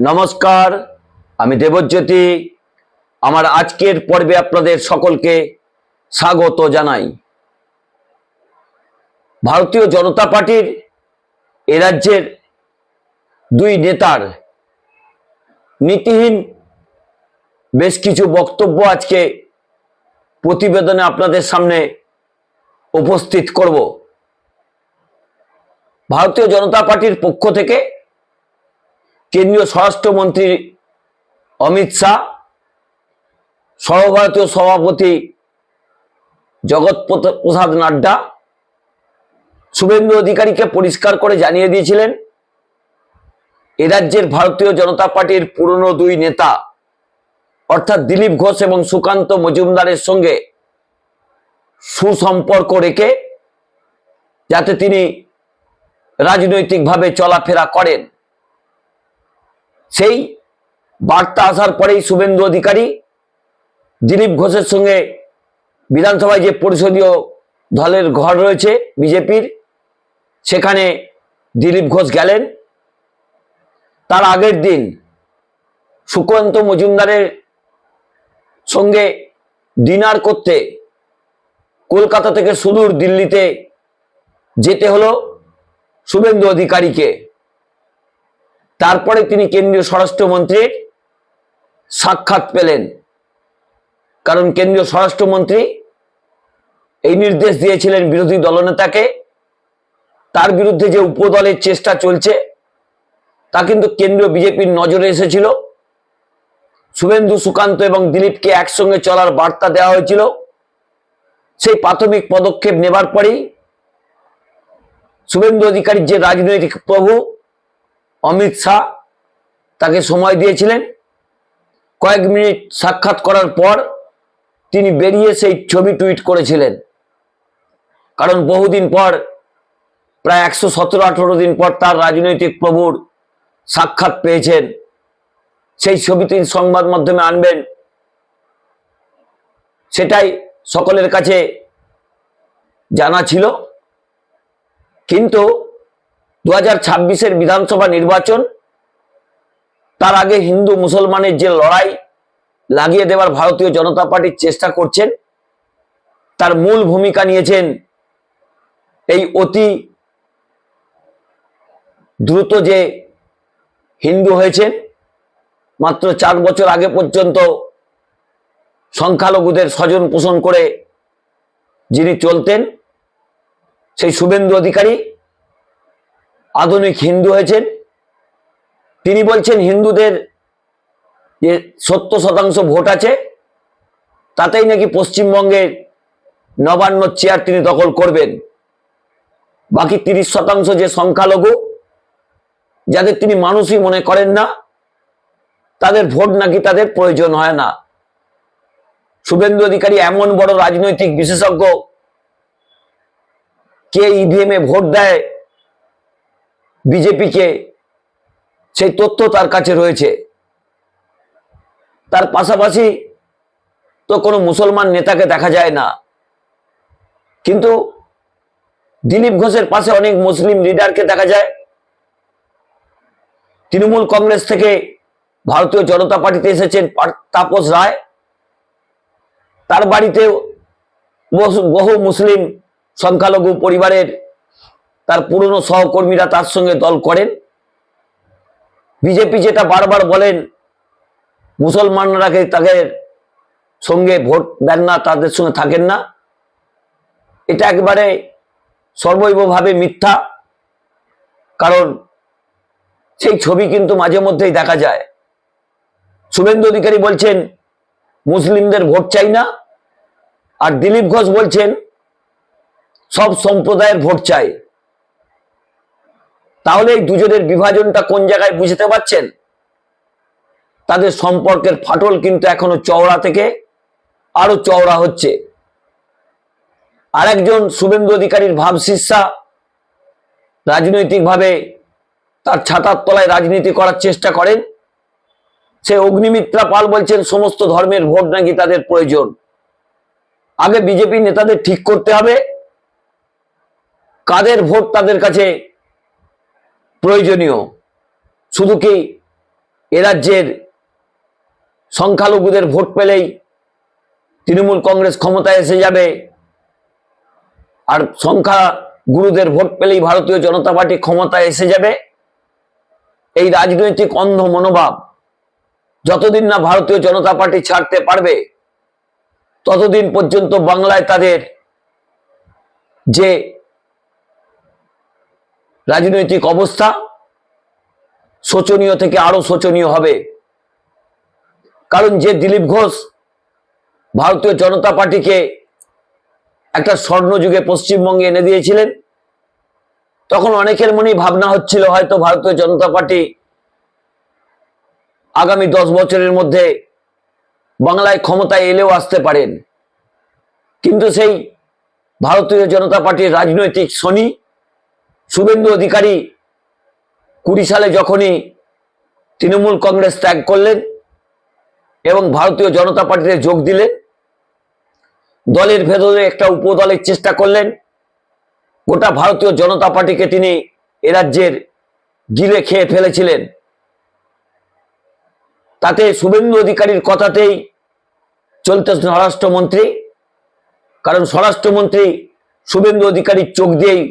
নমস্কার, আমি দেবজ্যোতি। আমার আজকের পর্বে আপনাদের সকলকে স্বাগত জানাই। ভারতীয় জনতা পার্টির এ রাজ্যের দুই নেতার নীতিহীন বেশ কিছু বক্তব্য আজকে প্রতিবেদনে আপনাদের সামনে উপস্থিত করব। ভারতীয় জনতা পার্টির পক্ষ থেকে কেন্দ্রীয় স্বরাষ্ট্রমন্ত্রী অমিত শাহ, সর্বভারতীয় সভাপতি জগৎ প্রসাদ নাড্ডা, শুভেন্দু অধিকারীকে পরিষ্কার করে জানিয়ে দিয়েছিলেন, এ রাজ্যের ভারতীয় জনতা পার্টির পুরনো দুই নেতা, অর্থাৎ দিলীপ ঘোষ এবং সুকান্ত মজুমদারের সঙ্গে সুসম্পর্ক রেখে যাতে তিনি রাজনৈতিকভাবে চলাফেরা করেন। সেই বার্তা আসার পরেই শুভেন্দু অধিকারী, দিলীপ ঘোষের সঙ্গে বিধানসভায় যে পরিষদীয় দলের ঘর রয়েছে, বিজেপির, সেখানে দিলীপ ঘোষ গেলেন। তার আগের দিন সুকান্ত মজুমদারের সঙ্গে ডিনার করতে কলকাতা থেকে সুদূর দিল্লিতে যেতে হলো শুভেন্দু অধিকারীকে। তারপরে তিনি কেন্দ্রীয় স্বরাষ্ট্রমন্ত্রীর সাক্ষাৎ পেলেন। কারণ কেন্দ্রীয় স্বরাষ্ট্রমন্ত্রী এই নির্দেশ দিয়েছিলেন বিরোধী দলনেতাকে, তার বিরুদ্ধে যে উপদলের চেষ্টা চলছে, তা কিন্তু কেন্দ্রীয় বিজেপির নজরে এসেছিল। শুভেন্দু সুকান্ত এবং দিলীপকে একসঙ্গে চলার বার্তা দেওয়া হয়েছিল। সেই প্রাথমিক পদক্ষেপ নেবার পরেই শুভেন্দু অধিকারীর যে রাজনৈতিক প্রভু অমিত শাহ তাকে সময় দিয়েছিলেন। কয়েক মিনিট সাক্ষাৎ করার পর তিনি বেরিয়ে সেই ছবি টুইট করেছিলেন। কারণ বহুদিন পর, প্রায় একশো সতেরো আঠেরো দিন পর তার রাজনৈতিক প্রভুর সাক্ষাৎ পেয়েছেন। সেই ছবি তিনি সংবাদ মাধ্যমে আনবেন। সেটাই সকলের কাছে জানা ছিল। কিন্তু দু হাজার ছাব্বিশের বিধানসভা নির্বাচন, তার আগে হিন্দু মুসলমানের যে লড়াই লাগিয়ে দেওয়ার ভারতীয় জনতা পার্টির চেষ্টা করছেন, তার মূল ভূমিকা নিয়েছেন এই অতি দ্রুত যে হিন্দু হয়েছেন, মাত্র চার বছর আগে পর্যন্ত সংখ্যালঘুদের স্বজন পোষণ করে যিনি চলতেন, সেই শুভেন্দু অধিকারী আধুনিক হিন্দু হয়েছেন। তিনি বলছেন হিন্দুদের যে সত্তর শতাংশ ভোট আছে, তাতেই নাকি পশ্চিমবঙ্গের নবান্ন চেয়ার তিনি দখল করবেন। বাকি তিরিশ শতাংশ যে সংখ্যালঘু, যাদের তিনি মানুষই মনে করেন না, তাদের ভোট নাকি তাদের প্রয়োজন হয় না। শুভেন্দু অধিকারী এমন বড় রাজনৈতিক বিশেষজ্ঞ, কে ইভিএম এ ভোট দেয় বিজেপিকে সেই তথ্য তার কাছে রয়েছে। তার পাশাপাশি তো কোনো মুসলমান নেতাকে দেখা যায় না। কিন্তু দিলীপ ঘোষের পাশে অনেক মুসলিম লিডারকে দেখা যায়। তৃণমূল কংগ্রেস থেকে ভারতীয় জনতা পার্টিতে এসেছেন তাপস রায়। তার বাড়িতে বহু- বহু মুসলিম সংখ্যালঘু পরিবারের তার পুরনো সহকর্মীরা তার সঙ্গে দল করেন। বিজেপি যেটা বারবার বলেন মুসলমানরাকে তাদের সঙ্গে ভোট দেন না, তাদের সঙ্গে থাকেন না। এটা একবারে সর্বৈবভাবে মিথ্যা। কারণ সেই ছবি কিন্তু মাঝে মধ্যেই দেখা যায়। শুভেন্দু অধিকারী বলছেন, মুসলিমদের ভোট চাই না। আর দিলীপ ঘোষ বলছেন, সব সম্প্রদায়ের ভোট চাই। তাহলে এই দুজনের বিভাজনটা কোন জায়গায় বুঝতে পারছেন? তাদের সম্পর্কের ফাটল কিন্তু এখনও চওড়া থেকে আরও চওড়া হচ্ছে। আরেকজন শুভেন্দু অধিকারীর ভাবশিষ্যা রাজনৈতিকভাবে তার ছাতার তলায় রাজনীতি করার চেষ্টা করেন। সে অগ্নিমিত্রা পাল বলছেন, সমস্ত ধর্মের ভোট নাকি তাদের প্রয়োজন। আগে বিজেপি নেতাদের ঠিক করতে হবে। কাদের ভোট তাদের কাছে প্রয়োজনীয়। শুধু কি এ রাজ্যের সংখ্যালঘুদের ভোট পেলেই তৃণমূল কংগ্রেস ক্ষমতায় এসে যাবে? আর সংখ্যা গুরুদের ভোট পেলেই ভারতীয় জনতা পার্টি ক্ষমতায় এসে যাবে? এই রাজনৈতিক অন্ধ মনোভাব যতদিন না ভারতীয় জনতা পার্টি ছাড়তে পারবে, ততদিন পর্যন্ত বাংলায় তাদের যে রাজনৈতিক অবস্থা শোচনীয় থেকে আরও শোচনীয় হবে। কারণ যে দিলীপ ঘোষ ভারতীয় জনতা পার্টিকে একটা স্বর্ণযুগে পশ্চিমবঙ্গে এনে দিয়েছিলেন, তখন অনেকের মনেই ভাবনা হচ্ছিল হয়তো ভারতীয় জনতা পার্টি আগামী দশ বছরের মধ্যে বাংলায় ক্ষমতায় এলেও আসতে পারেন। কিন্তু সেই ভারতীয় জনতা পার্টির রাজনৈতিক শনি শুভেন্দু অধিকারী কুড়ি সালে যখনই তৃণমূল কংগ্রেস ত্যাগ করলেন এবং ভারতীয় জনতা পার্টিতে যোগ দিলেন, দলের ভেতরে একটা উপদলের চেষ্টা করলেন, গোটা ভারতীয় জনতা পার্টিকে তিনি রাজ্যের গিলে খেয়ে ফেলেছিলেন। তাতে শুভেন্দু অধিকারীর কথাতেই চলতে স্বরাষ্ট্রমন্ত্রী, কারণ স্বরাষ্ট্রমন্ত্রী শুভেন্দু অধিকারীর চোখ দিয়েই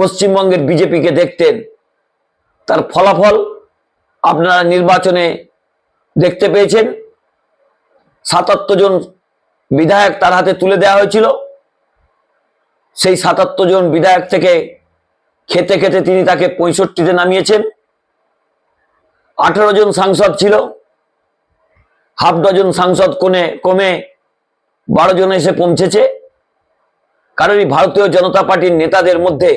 পশ্চিমবঙ্গের বিজেপিকে দেখতেন, তার ফলাফল আপনারা নির্বাচনে দেখতে পেয়েছেন। সাতাত্তর জন বিধায়ক তার হাতে তুলে দেওয়া হয়েছিল। সেই সাতাত্তর জন বিধায়ক থেকে খেতে খেতে তিনি তাকে পঁয়ষট্টিতে নামিয়েছেন। আঠারো জন সাংসদ ছিল। হাফ ডজন সাংসদ কোনে কমে বারো জন এসে পৌঁছেছে। কারণ ভারতীয় জনতা পার্টির নেতাদের মধ্যে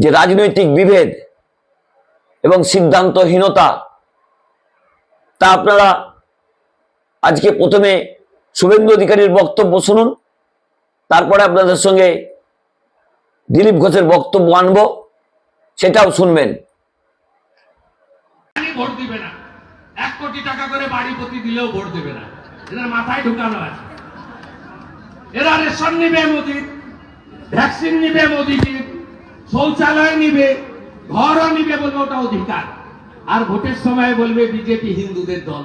যে রাজনৈতিক বিভেদ এবং সিদ্ধান্তহীনতা, তা আপনারা আজকে প্রথমে শুভেন্দু অধিকারীর বক্তব্য শুনুন, তারপরে আপনাদের সঙ্গে দিলীপ ঘোষের বক্তব্য আনব, সেটাও শুনবেন। এক কোটি টাকা করে বাড়ি প্রতি দিলেও ভোট দেবে না। এদের মাথায় ঢুকানো আছে। এরা রেশন নিবে মোদির, ভ্যাকসিন নিবে মোদিজির শৌচালয় নিবে, ঘরও নিবে বলবে ওটা অধিকার। আর ভোটের সময় বলবে বিজেপি হিন্দুদের দল।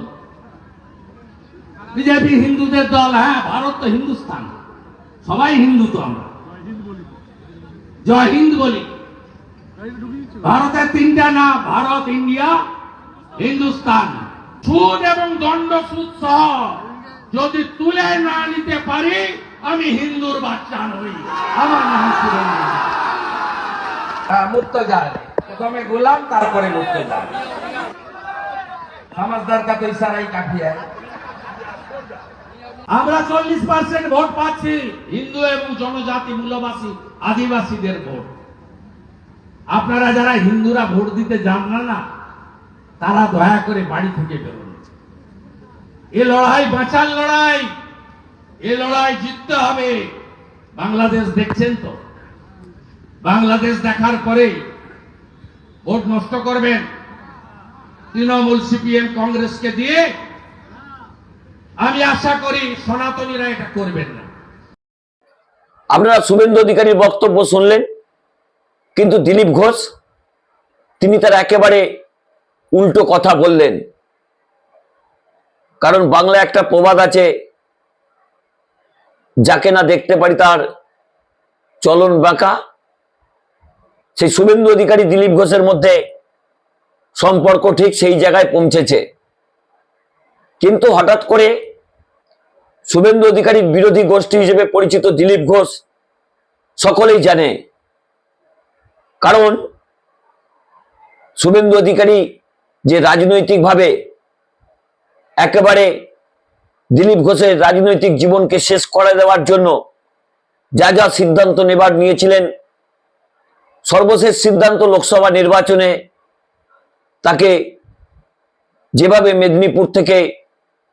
বিজেপি হিন্দুদের দল হ্যাঁ ভারত তো হিন্দুস্তান সবাই হিন্দু তো আমরা। জয় হিন্দ বলি। ভারতের তিনটা না ভারত, ইন্ডিয়া হিন্দুস্তান সুদ এবং দণ্ড সুদ সহ যদি তুলে না নিতে পারি, আমি হিন্দুর বাচ্চা নই। আমার নাম হ্যাঁ, মুর্তজার প্রথমে গোলাম, তারপরে মুর্তজার সমাজদার কা ইশারাই কাফি আমরা চল্লিশ পার্সেন্ট ভোট পাচ্ছি। হিন্দু এবং জনজাতি মূলবাসী, আদিবাসীদের ভোট। আপনারা যারা হিন্দুরা ভোট দিতে যান না না, তারা দয়া করে বাড়ি থেকে বেরোন। এ লড়াই বাঁচার লড়াই, এ লড়াই জিততে হবে। বাংলাদেশ দেখছেন তো? বাংলাদেশ দেখার পরে ভোট নষ্ট করবেন। তৃণমূল সিপিএম কংগ্রেসকে দিয়ে আমি আশা করি সনাতনীরা এটা করবেন না। আপনারা শুভেন্দু অধিকারীর বক্তব্য শুনলেন, কিন্তু দিলীপ ঘোষ, তিনি তার একেবারে উল্টো কথা বললেন। কারণ বাংলা একটা প্রবাদ আছে, যাকে না দেখতে পারি তার চলন বাঁকা সেই শুভেন্দু অধিকারী দিলীপ ঘোষের মধ্যে সম্পর্ক ঠিক সেই জায়গায় পৌঁছেছে। কিন্তু হঠাৎ করে শুভেন্দু অধিকারীর বিরোধী গোষ্ঠী হিসেবে পরিচিত দিলীপ ঘোষ সকলেই জানে। কারণ শুভেন্দু অধিকারী যে রাজনৈতিকভাবে একেবারে দিলীপ ঘোষের রাজনৈতিক জীবনকে শেষ করে দেওয়ার জন্য যা যা সিদ্ধান্ত নেবার নিয়েছিলেন সর্বশেষ সিদ্ধান্ত লোকসভা নির্বাচনে তাকে যেভাবে মেদিনীপুর থেকে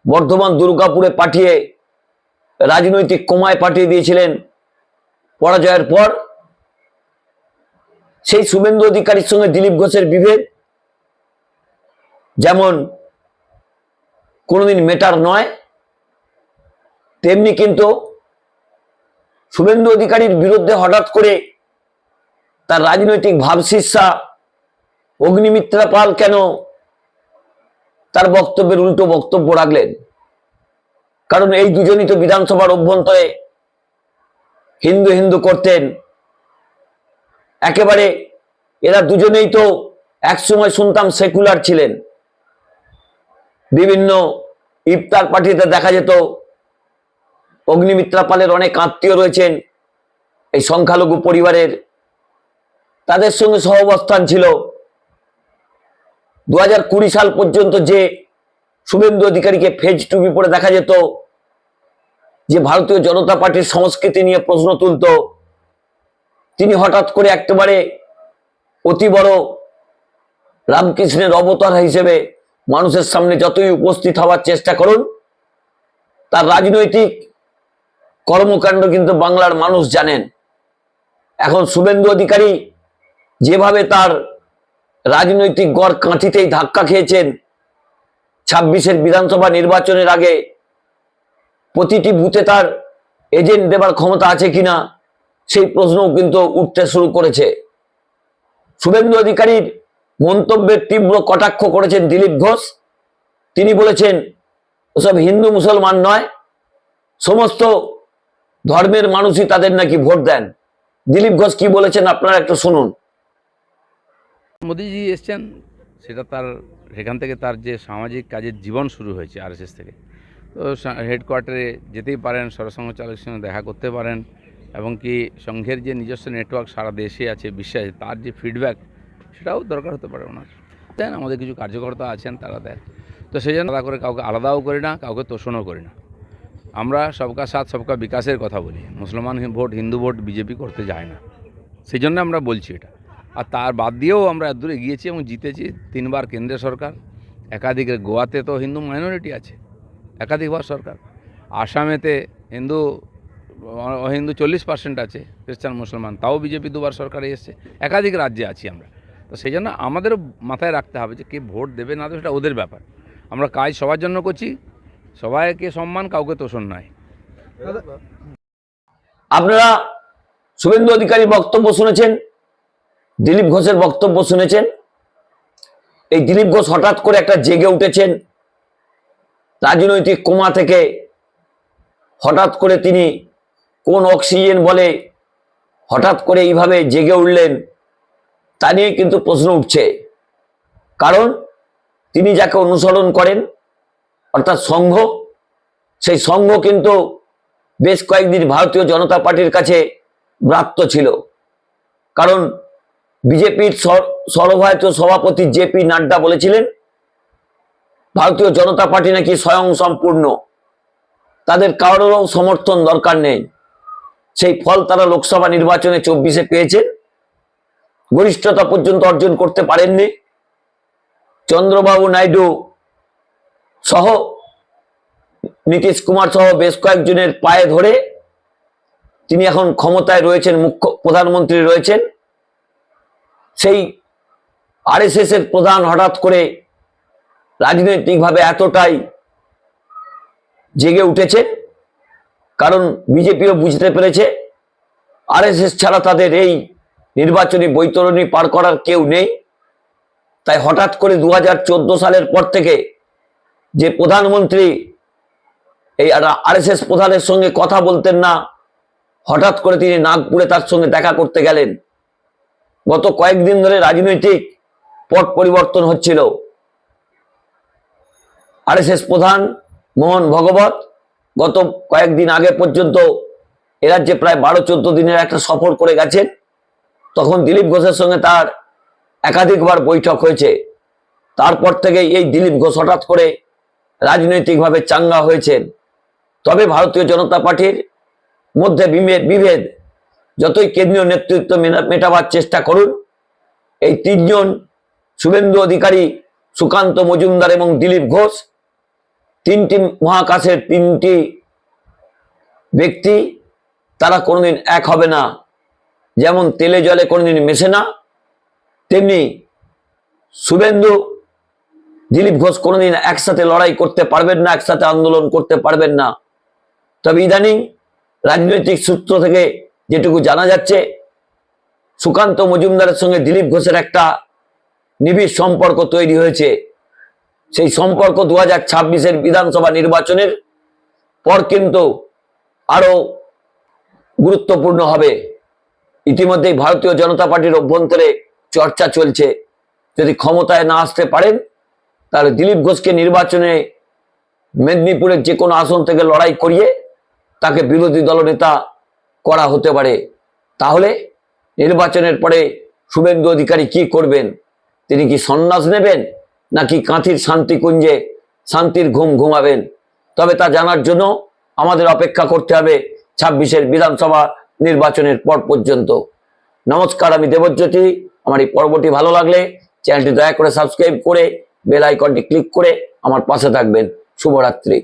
বর্ধমান দুর্গাপুরে পাঠিয়ে রাজনৈতিক কোমায় পাঠিয়ে দিয়েছিলেন পরাজয়ের পর, সেই শুভেন্দু অধিকারীর সঙ্গে দিলীপ ঘোষের বিভেদ যেমন কোনোদিন মেটার নয়, তেমনি কিন্তু শুভেন্দু অধিকারীর বিরুদ্ধে হঠাৎ করে তার রাজনৈতিক ভাবশিষ্যা অগ্নিমিত্রা পাল কেন তার বক্তব্যের উল্টো বক্তব্য রাখলেন? কারণ এই দুজনই তো বিধানসভার অভ্যন্তরে হিন্দু হিন্দু করতেন। একেবারে এরা দুজনেই তো একসময় শুনতাম সেকুলার ছিলেন। বিভিন্ন ইফতার পার্টিতে দেখা যেত, অগ্নিমিত্রা পালের অনেক আত্মীয় রয়েছেন। এই সংখ্যালঘু পরিবারের তাদের সঙ্গে সহাবস্থান ছিল। দু সাল পর্যন্ত যে শুভেন্দু অধিকারীকে ফেজ টুপি পরে দেখা যেত, যে ভারতীয় জনতা পার্টির সংস্কৃতি নিয়ে প্রশ্ন তুলত, তিনি হঠাৎ করে একেবারে অতি বড় রামকৃষ্ণের অবতার হিসেবে মানুষের সামনে যতই উপস্থিত হওয়ার চেষ্টা করুন, তার রাজনৈতিক কর্মকাণ্ড কিন্তু বাংলার মানুষ জানেন। এখন শুভেন্দু অধিকারী যেভাবে তার রাজনৈতিক গড় কাঁথিতেই ধাক্কা খেয়েছেন, ছাব্বিশের বিধানসভা নির্বাচনের আগে প্রতিটি বুথে তার এজেন্ট দেবার ক্ষমতা আছে কিনা, সেই প্রশ্নও কিন্তু উঠতে শুরু করেছে। শুভেন্দু অধিকারীর মন্তব্যের তীব্র কটাক্ষ করেছেন দিলীপ ঘোষ। তিনি বলেছেন, ওসব হিন্দু মুসলমান নয়, সমস্ত ধর্মের মানুষই তাদের নাকি ভোট দেন। দিলীপ ঘোষ কি বলেছেন আপনারা একটু শুনুন। মোদিজি এসছেন, সেটা তার, সেখান থেকে তার যে সামাজিক কাজের জীবন শুরু হয়েছে আরএসএস থেকে। তো হেডকোয়ার্টারে যেতেই পারেন সরসংঘ চালকের সঙ্গে দেখা করতে পারেন, এবং কি সংঘের যে নিজস্ব নেটওয়ার্ক সারা দেশে আছে, বিশ্বে আছে, তার যে ফিডব্যাক সেটাও দরকার হতে পারে ওনার। দেন আমাদের কিছু কার্যকর্তা আছেন, তারা দেন। তো সেই জন্য করে কাউকে আলাদাও করি না, কাউকে তোষণও করি না। আমরা সবকা সাথ, সবকা বিকাশের কথা বলি। মুসলমান ভোট, হিন্দু ভোট, বিজেপি করতে যায় না। সেই জন্য আমরা বলছি এটা। আর তার বাদ দিয়েও আমরা এত দূরে গিয়েছি এবং জিতেছি তিনবার কেন্দ্রীয় সরকার, একাধিক গোয়াতে তো হিন্দু মাইনরিটি আছে একাধিকবার সরকার। আসামেতে হিন্দু হিন্দু চল্লিশ পার্সেন্ট আছে, খ্রিস্টান, মুসলমান, তাও বিজেপি দুবার সরকারে এসছে, একাধিক রাজ্যে আছি আমরা। তো সেই জন্য আমাদেরও মাথায় রাখতে হবে যে কে ভোট দেবে না দেবে সেটা ওদের ব্যাপার। আমরা কাজ সবার জন্য করছি, সবাইকে সম্মান, কাউকে তোষণ নয়। আপনারা শুভেন্দু অধিকারী বক্তব্য শুনেছেন। দিলীপ ঘোষের বক্তব্য শুনেছেন? এই দিলীপ ঘোষ হঠাৎ করে একটা জেগে উঠেছেন। রাজনৈতিক কোমা থেকে হঠাৎ করে তিনি কোন অক্সিজেন বলে হঠাৎ করে এইভাবে জেগে উঠলেন, তা নিয়ে কিন্তু প্রশ্ন উঠছে। কারণ তিনি যাকে অনুসরণ করেন, অর্থাৎ সংঘ, সেই সংঘ কিন্তু বেশ কয়েকদিন ভারতীয় জনতা পার্টির কাছে ব্রাত্য ছিল। কারণ বিজেপির সর্বভারতীয় সভাপতি জেপি নাড্ডা বলেছিলেন, ভারতীয় জনতা পার্টি নাকি স্বয়ং সম্পূর্ণ। তাদের কারোরও সমর্থন দরকার নেই। সেই ফল তারা লোকসভা নির্বাচনে চব্বিশে পেয়েছেন। গরিষ্ঠতা পর্যন্ত অর্জন করতে পারেননি। চন্দ্রবাবু নাইডু সহ নীতিশ কুমার সহ বেশ কয়েকজনের পায়ে ধরে তিনি এখন ক্ষমতায় রয়েছেন, মুখ্য প্রধানমন্ত্রী রয়েছেন। সেই আরএসএস এর প্রধান হঠাৎ করে রাজনৈতিকভাবে এতটাই জেগে উঠেছে, কারণ বিজেপিও বুঝতে পেরেছে আরএসএস ছাড়া তাদের এই নির্বাচনী বৈতরণী পার করার কেউ নেই। তাই হঠাৎ করে দু হাজার চোদ্দ সালের পর থেকে যে প্রধানমন্ত্রী এই আরএসএস প্রধানের সঙ্গে কথা বলতেন না, হঠাৎ করে তিনি নাগপুরে তার সঙ্গে দেখা করতে গেলেন। গত কয়েকদিন ধরে রাজনৈতিক পট পরিবর্তন হচ্ছিল। আরএসএস প্রধান মোহন ভগবত গত কয়েকদিন আগে পর্যন্ত এ রাজ্যে প্রায় বারো, চোদ্দ দিনের একটা সফর করে গেছেন। তখন দিলীপ ঘোষের সঙ্গে তার একাধিকবার বৈঠক হয়েছে। তারপর থেকে এই দিলীপ ঘোষ হঠাৎ করে রাজনৈতিকভাবে চাঙ্গা হয়েছেন। তবে ভারতীয় জনতা পার্টির মধ্যে বিভেদ যতই কেন্দ্রীয় নেতৃত্ব মেটাবার চেষ্টা করুন, এই তিনজন শুভেন্দু অধিকারী সুকান্ত মজুমদার এবং দিলীপ ঘোষ, তিনটি মহাকাশের তিনটি ব্যক্তি, তারা কোনোদিন এক হবে না। যেমন তেলে জলে কোনোদিন মেশে না, তেমনি শুভেন্দু, দিলীপ ঘোষ কোনোদিন একসাথে লড়াই করতে পারবেন না, একসাথে আন্দোলন করতে পারবেন না। তবে ইদানিং রাজনৈতিক সূত্র থেকে যেটুকু জানা যাচ্ছে, সুকান্ত মজুমদারের সঙ্গে দিলীপ ঘোষের একটা নিবিড় সম্পর্ক তৈরি হয়েছে। সেই সম্পর্ক দু হাজার ছাব্বিশের বিধানসভা নির্বাচনের পর কিন্তু আরও গুরুত্বপূর্ণ হবে। ইতিমধ্যেই ভারতীয় জনতা পার্টির অভ্যন্তরে চর্চা চলছে। যদি ক্ষমতায় না আসতে পারেন, তাহলে দিলীপ ঘোষকে নির্বাচনে মেদিনীপুরের যে কোনো আসন থেকে লড়াই করিয়ে তাকে বিরোধী দলনেতা করা হতে পারে। তাহলে নির্বাচনের পরে শুভেন্দু অধিকারী কি করবেন? তিনি কি সন্ন্যাস নেবেন? নাকি কাঁথির শান্তিকুঞ্জে শান্তির ঘুম ঘুমাবেন? তবে তা জানার জন্য আমাদের অপেক্ষা করতে হবে ছাব্বিশের বিধানসভা নির্বাচনের পর পর্যন্ত। নমস্কার, আমি দেবজ্যোতি। আমার এই পর্বটি ভালো লাগলে চ্যানেলটি দয়া করে সাবস্ক্রাইব করে বেল আইকনটি ক্লিক করে আমার পাশে থাকবেন। শুভরাত্রি।